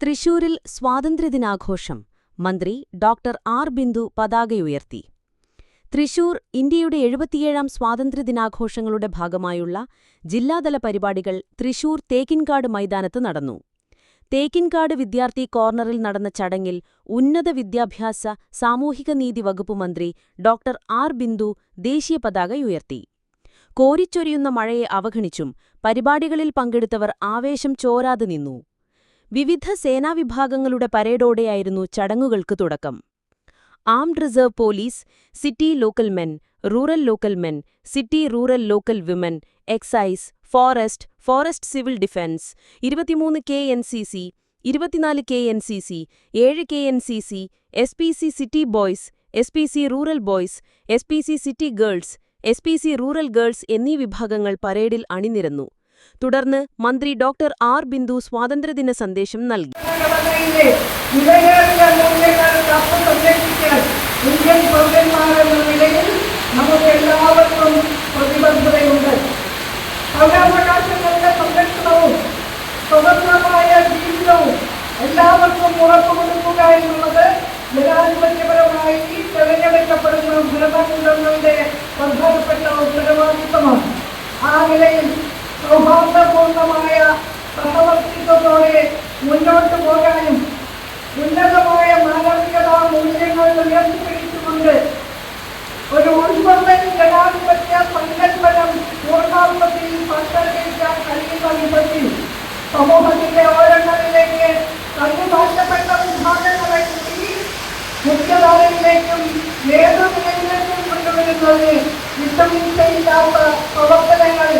തൃശൂരിൽ സ്വാതന്ത്ര്യദിനാഘോഷം മന്ത്രി ഡോക്ടർ ആർ ബിന്ദു പതാകയുയർത്തി. തൃശൂർ ഇന്ത്യയുടെ എഴുപത്തിയേഴാം സ്വാതന്ത്ര്യദിനാഘോഷങ്ങളുടെ ഭാഗമായുള്ള ജില്ലാതല പരിപാടികൾ തൃശൂർ തേക്കിൻകാട് മൈതാനത്ത് നടന്നു. തേക്കിൻകാട് വിദ്യാർത്ഥി കോർണറിൽ നടന്ന ചടങ്ങിൽ ഉന്നത വിദ്യാഭ്യാസ സാമൂഹിക നീതി വകുപ്പ് മന്ത്രി ഡോക്ടർ ആർ ബിന്ദു ദേശീയ പതാക ഉയർത്തി. കോരിച്ചൊരിയുന്ന മഴയെ അവഗണിച്ചും പരിപാടികളിൽ പങ്കെടുത്തവർ ആവേശം ചോരാതെ നിന്നു. വിവിധ സേനാവിഭാഗങ്ങളുടെ പരേഡോടെയായിരുന്നു ചടങ്ങുകൾക്ക് തുടക്കം. Armed reserve police city local men rural local men city rural local women excise forest forest civil defence ഇരുപത്തിമൂന്ന് കെ എൻ സി സി ഇരുപത്തിനാല് കെ എൻ സി സി ഏഴ് K N C C S P C city boys S P C rural boys S P C city girls S P C rural girls എന്നീ വിഭാഗങ്ങൾ പരേഡിൽ അണിനിരന്നു. തുടർന്ന് മന്ത്രി doctor R Bindu സ്വാതന്ത്ര്യദിന സന്ദേശം നൽകി. ഇന്ത്യൻ പൗരന്മാരെന്ന ജനാധിപത്യപരമായി തെരഞ്ഞെടുക്കപ്പെടുന്ന ഭരണകൂടങ്ങളുടെ പ്രധാനപ്പെട്ട ഉത്തരവാദിത്തമാണ്. ആ നിലയിൽ സൗഹാർദ്ദപൂർണമായ സഹവർത്തിത്വത്തോടെ മുന്നോട്ട് പോകാനും ഉന്നതമായ മാനവികതാ മൂല്യങ്ങൾ ഉയർത്തിപ്പിടിച്ചുകൊണ്ട് ഒരു ഉൾക്കൊള്ളൽ ജനാധിപത്യ സങ്കല്പനം പൂർണാർത്ഥത്തിൽ സാക്ഷാത്കരിക്കാൻ കഴിയുന്ന വിധത്തിൽ സമൂഹത്തിന്റെ ഓരങ്ങളിലേക്ക് തല്ലുമാറ്റപ്പെട്ട വിഭാഗങ്ങളെ കൂടി മുഖ്യധാരയിലേക്കും നേതൃനിലയിലേക്കും കൊണ്ടുവരുന്നതിന് വിട്ടുവീഴ്ചയില്ലാത്ത പ്രവർത്തനങ്ങൾ